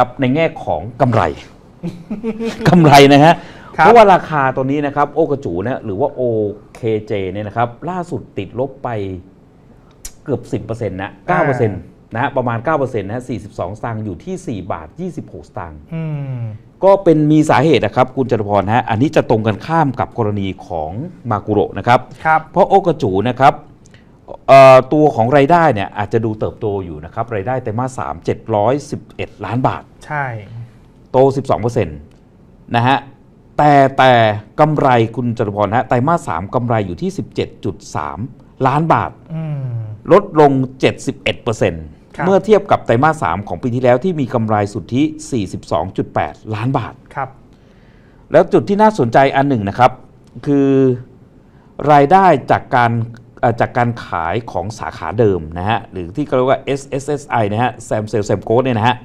ครับในแง่ของกำไรกำไรนะฮะครับเพราะว่าราคาตัวนี้นะครับ โอกระจูนะหรือว่า OKJ เนี่ยนะครับ ล่าสุดติดลบไปเกือบ 10%นะ9%นะฮะประมาณ 9%นะฮะ42 สตางค์อยู่ที่ 4 บาท 26 สตางค์อืมก็เป็นมีสาเหตุนะครับคุณจตุพรฮะอันนี้จะตรงกันข้ามกับกรณีของมากุโระนะครับครับ เพราะโอกระจูนะครับเอ่อ ตัวของรายได้เนี่ยอาจจะดูเติบโตอยู่นะครับรายได้ไตรมาส3 711ล้านบาท ใช่ โต 12%นะฮะแต่แต่กำไรคุณจตุพรฮะไตรมาส3กำไรอยู่ที่ 17.3 ล้านบาท อืม ลดลง 71%ครับ เมื่อเทียบกับไตรมาส3ของปีที่แล้วที่มีกำไรสุทธิ 42.8 ล้านบาท ครับ แล้วจุดที่น่าสนใจอันหนึ่งนะครับ คือรายได้จากการเอ่อ จากการขายของสาขาเดิมนะฮะหรือที่เขาเรียกว่า SSSI นะฮะ Sam Sale Sam Go เนี่ยนะฮะ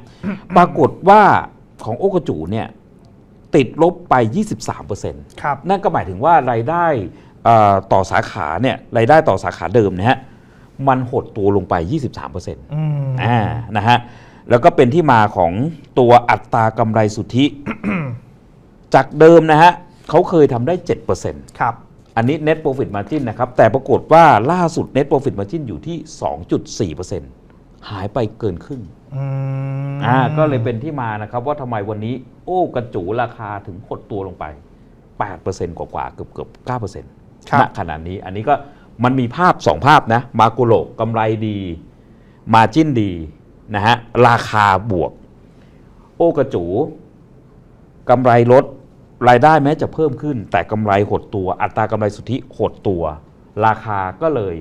ปรากฏว่าของโอกระจูเนี่ยติดลบไป 23%ครับนั่นก็หมายถึงว่ารายได้เอ่อต่อสาขาเนี่ยรายได้ต่อสาขาเดิมนะฮะมันหดตัวลงไป 23%อืมอ่านะฮะแล้วก็เป็นที่มาของตัวอัตรากำไรสุทธิ จากเดิมนะฮะเขาเคยทำได้ 7%ครับ อันนี้ net profit margin นะครับ แต่ปรากฏว่าล่าสุด net profit margin อยู่ที่ 2.4%หายไปเกินครึ่งอืมอ่าก็เลยเป็นที่มานะครับว่าทำไมวันนี้ โอ้กระจูราคาถึงหดตัวลงไป 8%กว่าๆเกือบเกือบ9%ครับณขณะนี้อันนี้ก็มันมีภาพ 2 ภาพนะ มาโกโลกำไรดีมาจิ้นดีนะฮะราคาบวก โอ้กระจูกำไรลด รายได้แม้จะเพิ่มขึ้น แต่กำไรหดตัว อัตรากำไรสุทธิหดตัว ราคาก็เลย